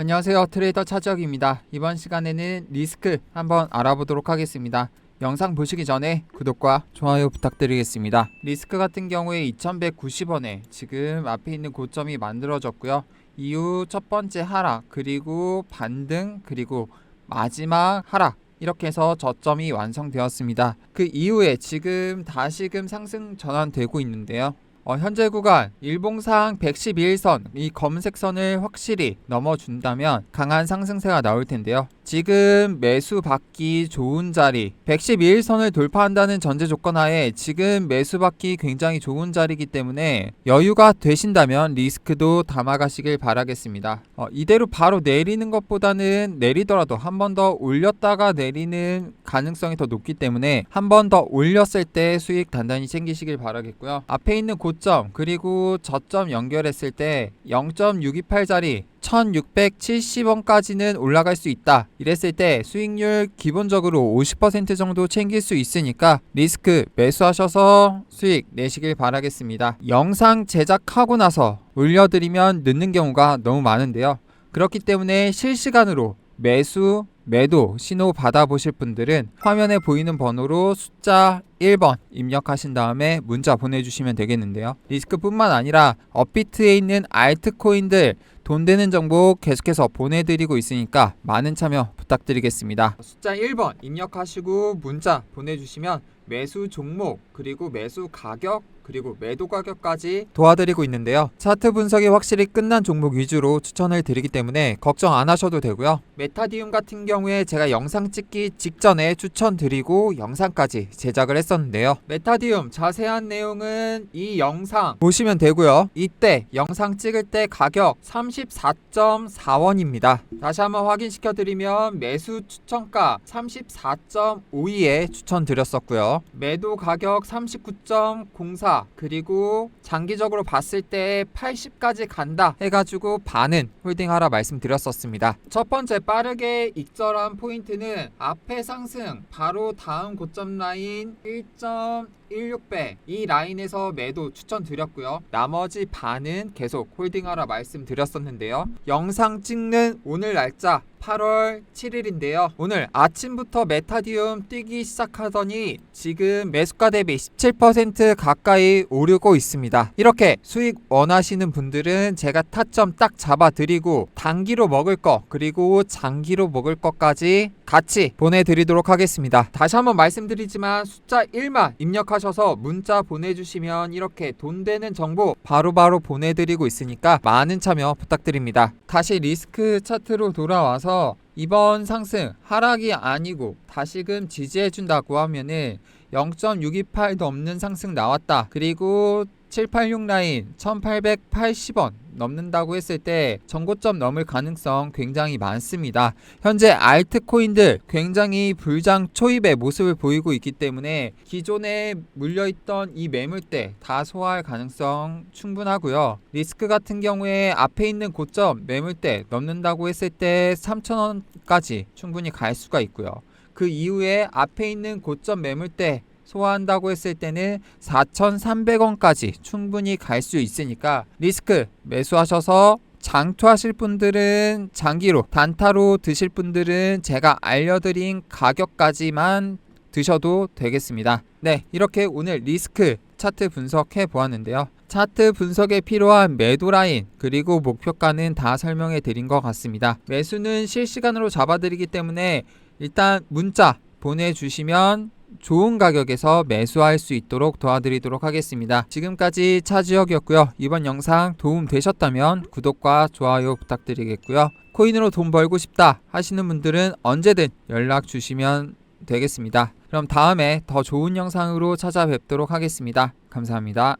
안녕하세요. 트레이더 차지혁입니다. 이번 시간에는 리스크 한번 알아보도록 하겠습니다. 영상 보시기 전에 구독과 좋아요 부탁드리겠습니다. 리스크 같은 경우에 2190원에 지금 앞에 있는 고점이 만들어졌고요. 이후 첫 번째 하락 그리고 반등 그리고 마지막 하락 이렇게 해서 저점이 완성되었습니다. 그 이후에 지금 다시금 상승 전환되고 있는데요 어, 현재 구간 일봉상 111선 이 검은색 선을 확실히 넘어준다면 강한 상승세가 나올 텐데요. 지금 매수 받기 좋은 자리 111선을 돌파한다는 전제 조건 하에 지금 매수 받기 굉장히 좋은 자리이기 때문에 여유가 되신다면 리스크도 담아가시길 바라겠습니다. 어, 이대로 바로 내리는 것보다는 내리더라도 한 번 더 올렸다가 내리는 가능성이 더 높기 때문에 한 번 더 올렸을 때 수익 단단히 챙기시길 바라겠고요. 앞에 있는 고점 그리고 저점 연결했을 때 0.628짜리 1670원까지는 올라갈 수 있다. 이랬을 때 수익률 기본적으로 50% 정도 챙길 수 있으니까 리스크 매수하셔서 수익 내시길 바라겠습니다. 영상 제작하고 나서 올려드리면 늦는 경우가 너무 많은데요. 그렇기 때문에 실시간으로 매수, 매도 신호 받아보실 분들은 화면에 보이는 번호로 숫자 1번 입력하신 다음에 문자 보내주시면 되겠는데요. 리스크뿐만 아니라 업비트에 있는 알트코인들 돈 되는 정보 계속해서 보내드리고 있으니까 많은 참여 부탁드리겠습니다. 숫자 1번 입력하시고 문자 보내주시면 매수 종목 그리고 매수 가격 그리고 매도 가격까지 도와드리고 있는데요. 차트 분석이 확실히 끝난 종목 위주로 추천을 드리기 때문에 걱정 안 하셔도 되고요. 메타디움 같은 경우에 제가 영상 찍기 직전에 추천드리고 영상까지 제작을 했 었는데요. 메타디움 자세한 내용은 이 영상 보시면 되고요. 이때 영상 찍을 때 가격 34.4원입니다. 다시 한번 확인시켜 드리면 매수 추천가 34.52에 추천드렸었고요. 매도 가격 39.04 그리고 장기적으로 봤을 때 80까지 간다 해가지고 반은 홀딩하라 말씀드렸었습니다. 첫 번째 빠르게 익절한 포인트는 앞에 상승 바로 다음 고점 라인 12점 1.16배 이 라인에서 매도 추천드렸고요. 나머지 반은 계속 홀딩하라 말씀드렸었는데요. 영상 찍는 오늘 날짜 8월 7일인데요. 오늘 아침부터 메타디움 뛰기 시작하더니 지금 매수가 대비 17% 가까이 오르고 있습니다. 이렇게 수익 원하시는 분들은 제가 타점 딱 잡아드리고 단기로 먹을 거 그리고 장기로 먹을 것까지 같이 보내드리도록 하겠습니다. 다시 한번 말씀드리지만 숫자 1만 입력하 셔서 문자 보내주시면 이렇게 돈 되는 정보 바로 바로 보내드리고 있으니까 많은 참여 부탁드립니다. 다시 리스크 차트로 돌아와서 이번 상승 하락이 아니고 다시금 지지해준다고 하면은 0.628 넘는 상승 나왔다. 그리고 786 라인 1880원 넘는다고 했을 때 전고점 넘을 가능성 굉장히 많습니다. 현재 알트코인들 굉장히 불장 초입의 모습을 보이고 있기 때문에 기존에 물려있던 이 매물대 다 소화할 가능성 충분하고요. 리스크 같은 경우에 앞에 있는 고점 매물대 넘는다고 했을 때 3,000원까지 충분히 갈 수가 있고요. 그 이후에 앞에 있는 고점 매물대 소화한다고 했을 때는 4,300원까지 충분히 갈 수 있으니까 리스크 매수하셔서 장투하실 분들은 장기로 단타로 드실 분들은 제가 알려드린 가격까지만 드셔도 되겠습니다. 네, 이렇게 오늘 리스크 차트 분석해 보았는데요. 차트 분석에 필요한 매도 라인 그리고 목표가는 다 설명해 드린 것 같습니다. 매수는 실시간으로 잡아드리기 때문에 일단 문자 보내주시면 좋은 가격에서 매수할 수 있도록 도와드리도록 하겠습니다. 지금까지 차지혁이었고요. 이번 영상 도움 되셨다면 구독과 좋아요 부탁드리겠고요. 코인으로 돈 벌고 싶다 하시는 분들은 언제든 연락 주시면 되겠습니다. 그럼 다음에 더 좋은 영상으로 찾아뵙도록 하겠습니다. 감사합니다.